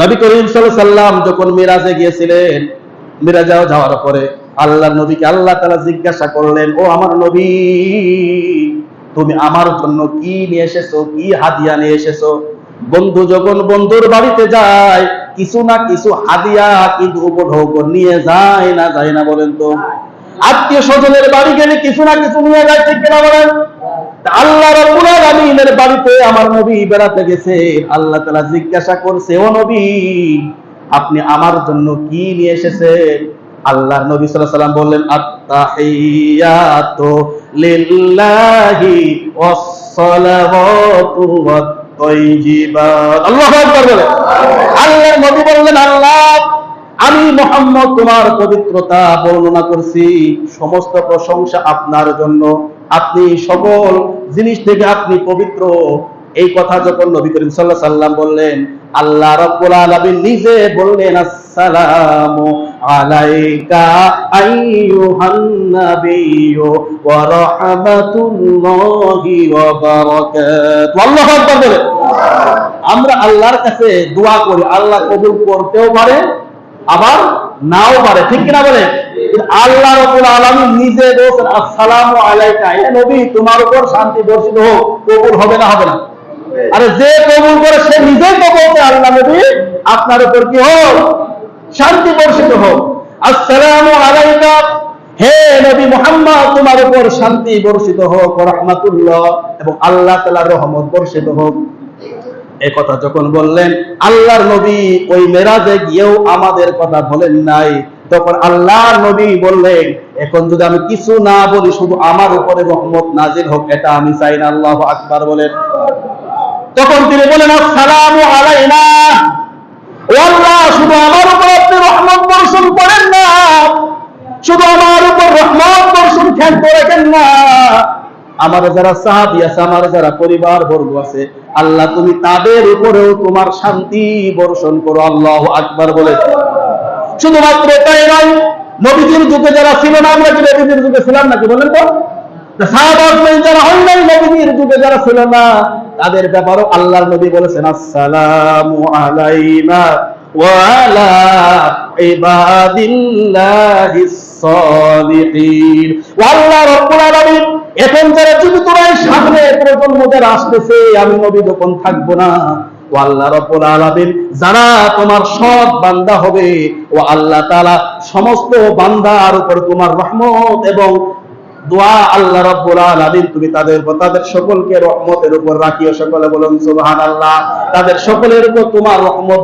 নবী করিম সাল্লাম যখন মিরাজে গিয়েছিলেন, মিরাজাও যাওয়ার পরে আল্লাহ নবীকে আল্লাহ তালা জিজ্ঞাসা করলেন, ও আমার নবী, তুমি আমার জন্য কি নিয়ে এসেছ, কি হাদিয়া নিয়ে এসেছ? বন্ধু যখন বন্ধুর বাড়িতে যায়, কিছু না কিছু হাদিয়া কিন্তু উপঢৌক নিয়ে যায় না যায় না বলেন তো। আত্মীয় স্বজনের বাড়ি গেলে কিছু না কিছু নিয়ে যায়, ঠিক কিনা বলেন? আল্লাহ বাড়িতে আমার নবী বেড়াতে গেছে। আল্লাহ তাআলা জিজ্ঞাসা করছে, ও নবী, আপনি আমার জন্য কি নিয়ে আল্লাহ নবী সাল্লাম বললেন আল্লাহু নবী বললেন, আল্লাহ, আমি মোহাম্মদ তোমার পবিত্রতা বর্ণনা করছি। সমস্ত প্রশংসা আপনার জন্য। আপনি সকল জিনিস থেকে আপনি পবিত্র। এই কথা যখন নবী করিম আলাইহি সাল্লাম বললেন, আল্লাহ রাব্বুল আলামিন নিজে বললেন, আসসালামু আলাইকা আইয়ুহান নাবিয়্যু ওয়া রাহমাতুল্লাহি ওয়া বারাকাতুহু। আল্লাহু আকবার বলে। আমরা আল্লাহর কাছে দোয়া করি, আল্লাহ কবুল করতেও পারে, আবার নাও পারে। ঠিক কিনা বলে আল্লাহ রাব্বুল আলামিন নিজে বলছেন আসসালামু আলাইকা হে নবী তোমার উপর শান্তি বর্ষিত হোক কবুল হবে না হবে না। আরে যে কবুল করে সে নিজেই তো বলছে আল্লাহ নবী আপনার উপর কি হোক শান্তি বর্ষিত হোক। আসসালামু আলাইকা হে নবী মুহাম্মদ তোমার উপর শান্তি বর্ষিত হোক রাহমাতুল্লাহ। এবং আল্লাহ তাআলার রহমত বর্ষিত হোক। এ কথা যখন বললেন আল্লাহর নবী ওই মেরাজে গিয়েও আমাদের কথা বলেন নাই। তখন আল্লাহর নবী বললেন, এখন যদি আমি কিছু না বলি, শুধু আমার উপরে রহমত নাজিল হোক, এটা আমি চাই না। আল্লাহ আকবার বলেন। তখন তিনি বলেন আলাইনা। আল্লাহ শুধু আমার উপর আপনি রহমত বর্ষণ করেন না। শুধু আমার উপর রহমত বর্ষণ না। আমার যারা সাহাবি আছে আমার যারা পরিবার বর্গ আছে, আল্লাহ তুমি তাদের উপরেও তোমার শান্তি বর্ষণ করো, আল্লাহ আকবার বলে শুধুমাত্র তাই নয়, নবীজির যুগে যারা ছিল না, আমরা কি নবীজির যুগে ছিলাম নাকি বলেন তো? তাদের ব্যাপারও নবী বলেছেন এখন যারা জীবিত সামনে প্রজন্ম যারা আসতেছে, আমি নবী যখন থাকব না ও আল্লাহ রব্বুল আলামিন, যারা তোমার সৎ বান্দা হবে, ও আল্লাহ তাআলা সমস্ত বান্দার উপর তোমার রহমত এবং দোয়া আল্লাহ রব্বুল আলামিন, তুমি তাদের তাদের সকলকে রহমতের উপর রাখিও, সকলে বলুন সুবহানাল্লাহ, তাদের সকলের উপর তোমার রহমত